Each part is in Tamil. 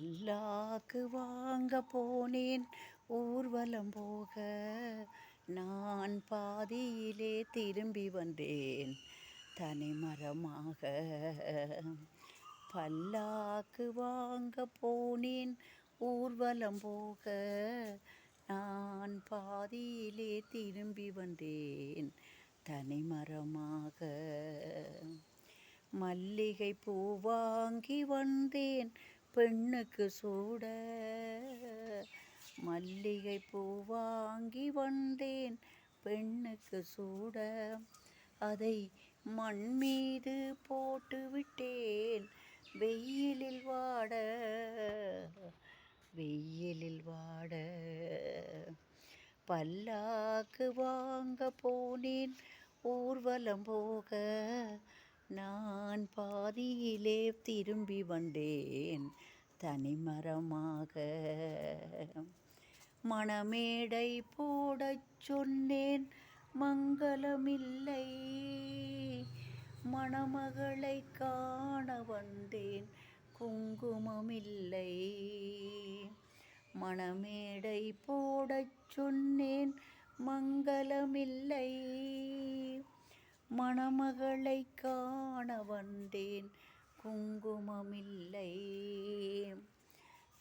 கல்லாக்கு வாங்க போனேன் ஊர்வலம் போக. நான் பாதியிலே திரும்பி வந்தேன் தனிமரமாக. பல்லாக்கு வாங்க போனேன் ஊர்வலம் போக. நான் பாதியிலே திரும்பி வந்தேன் தனிமரமாக. மல்லிகை பூ வாங்கி வந்தேன் பெண்ணுக்கு சூட மல்லிகை பூ வாங்கி வந்தேன். பெண்ணுக்கு சூட அதை மண் மீது போட்டு விட்டேன். வெயிலில் வாட வெயிலில் வாட. பல்லாக்கு வாங்க போனேன். ஊர்வலம் போக நான் பாதியிலே திரும்பி வந்தேன் தனிமரமாக. மணமேடை போடச் சொன்னேன் மங்களமில்லை மணமகளை காண வந்தேன் குங்குமமில்லை. மணமேடை போடச் சொன்னேன் மங்களமில்லை மணமகளை காண வந்தேன். குங்குமமில்லை.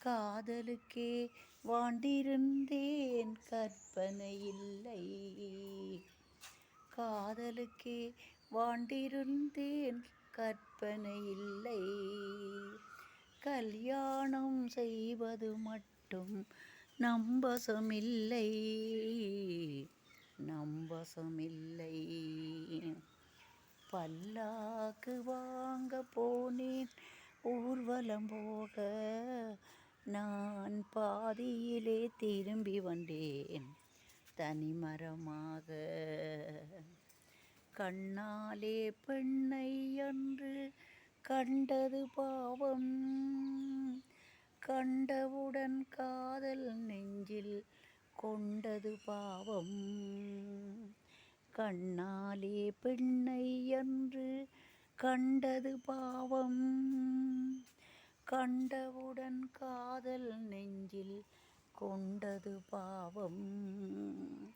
காதலுக்கே வாண்டிருந்தேன் கற்பனை இல்லை. காதலுக்கே வாண்டிருந்தேன் கற்பனை இல்லை. கல்யாணம் செய்வது மட்டும் நம்பசமில்லை. நம்பசமில்லை. பல்லாக்கு வாங்க போனேன். ஊர்வலம் போக நான் பாதியிலே திரும்பி வந்தேன். தனிமரமாக கண்ணாலே பெண்ணை அன்று கண்டது பாவம். கண்டவுடன் காதல் நெஞ்சில் கொண்டது பாவம். கண்ணாலே பெண்ணை என்று கண்டது பாவம். கண்டவுடன் காதல் நெஞ்சில் கொண்டது பாவம்.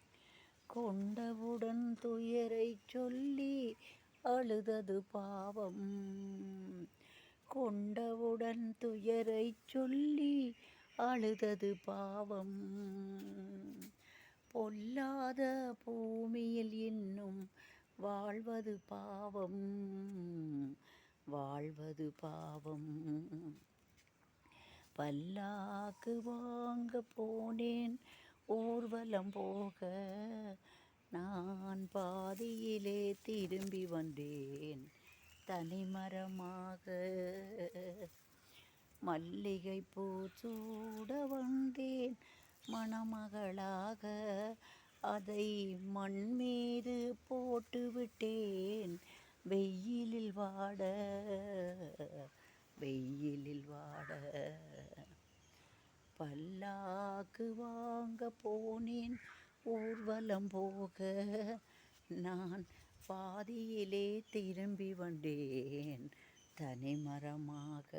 கொண்டவுடன் துயரை சொல்லி அழுதது பாவம். கொண்டவுடன் துயரை சொல்லி அழுதது பாவம். பொல்லாத பூமியில் இன்னும் வாழ்வது பாவம். வாழ்வது பாவம். பல்லாக்கு வாங்க போனேன் ஊர்வலம் போக. நான் பாதியிலே திரும்பி வந்தேன் தனிமரமாக. மல்லிகை பூ சூட வந்தேன் மணமகளாக அதை மண் மீது போட்டு விட்டேன் வெயிலில் வாட வெயிலில் வாட. பல்லாக்கு வாங்க போனேன் ஊர்வலம் போக. நான் பாதியிலே திரும்பி வந்தேன் தனிமரமாக.